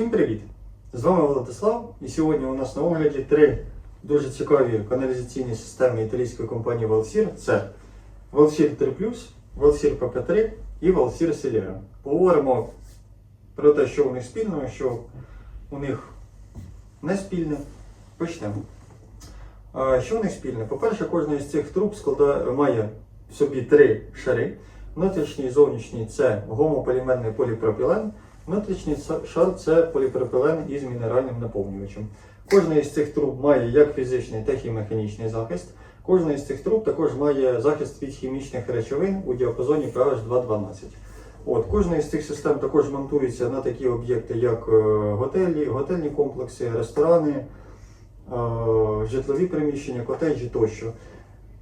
Всім привіт! З вами Владислав, і сьогодні у нас на огляді три дуже цікаві каналізаційні системи італійської компанії Valsir. Це Valsir 3 Valsir PP3 і Valsir Celera. Поговоримо про те, що у них спільного, що у них не спільне. Почнемо. Що у них спільне? По-перше, кожна із цих труб складає, має в собі три шари. Внутрішній і зовнішній це гомополімерний поліпропілен. Внутрішній шар це поліпропілен із мінеральним наповнювачем. Кожна із цих труб має як фізичний, так і механічний захист. Кожна із цих труб також має захист від хімічних речовин у діапазоні pH 2.12. От, кожна із цих систем також монтується на такі об'єкти, як е, готелі, готельні комплекси, ресторани, е, житлові приміщення, котеджі тощо.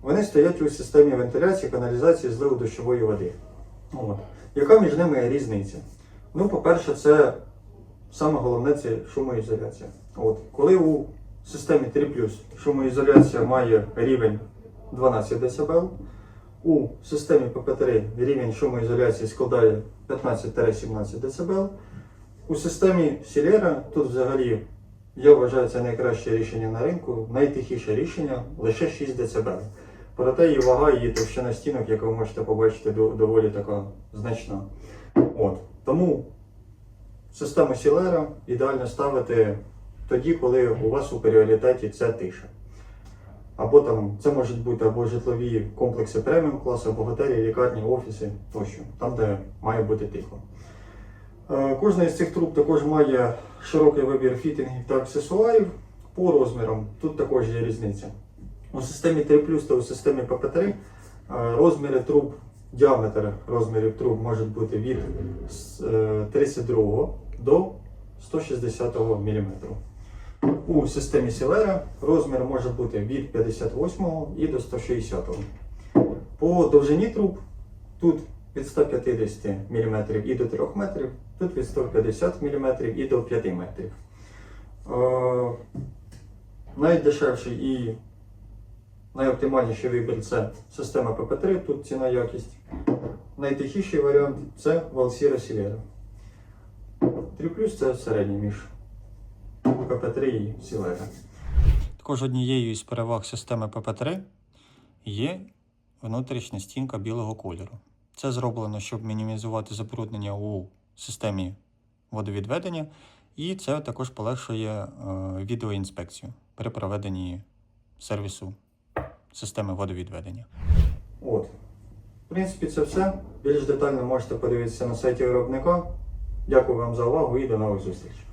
Вони стоять у системі вентиляції, каналізації, зливу дощової води. От. Яка між ними різниця? Ну, по-перше, це саме головне це шумоізоляція. От. Коли у системі 3 шумоізоляція має рівень 12 дБ, у системі ПП3 рівень шумоізоляції складає 15-17 дБ. У системі Сілера тут взагалі я вважаю це найкраще рішення на ринку, найтихіше рішення лише 6 дБ. Проте її вага, її товщина стінок, як ви можете побачити, доволі така значна. От. Тому систему Сілера ідеально ставити тоді, коли у вас у пріоритеті це тиша. Або там це можуть бути або житлові комплекси преміум класу, або готелі, лікарні, офіси тощо, там, де має бути тихо. Е, Кожна із цих труб також має широкий вибір фітингів та аксесуарів по розмірам. Тут також є різниця. У системі 3 та у системі PP3 е, розміри труб, діаметр розмірів труб можуть бути від е, 32 до 160 мм. У системі Сілера розмір може бути від 58 і до 160. По довжині труб тут від 150 мм і до 3 метрів, тут від 150 мм і до 5 метрів. Е, Найдешевший і найоптимальніший вибір це система PP3, тут ціна якість. Найтихіший варіант це Valsira Silera. 3 це середній між PP3 і Silera. Також однією із переваг системи PP3 є внутрішня стінка білого кольору. Це зроблено, щоб мінімізувати забруднення у системі водовідведення, і це також полегшує е, відеоінспекцію при проведенні сервісу системи водовідведення. От. В принципі, це все. Більш детально можете подивитися на сайті виробника. Дякую вам за увагу і до нових зустрічей.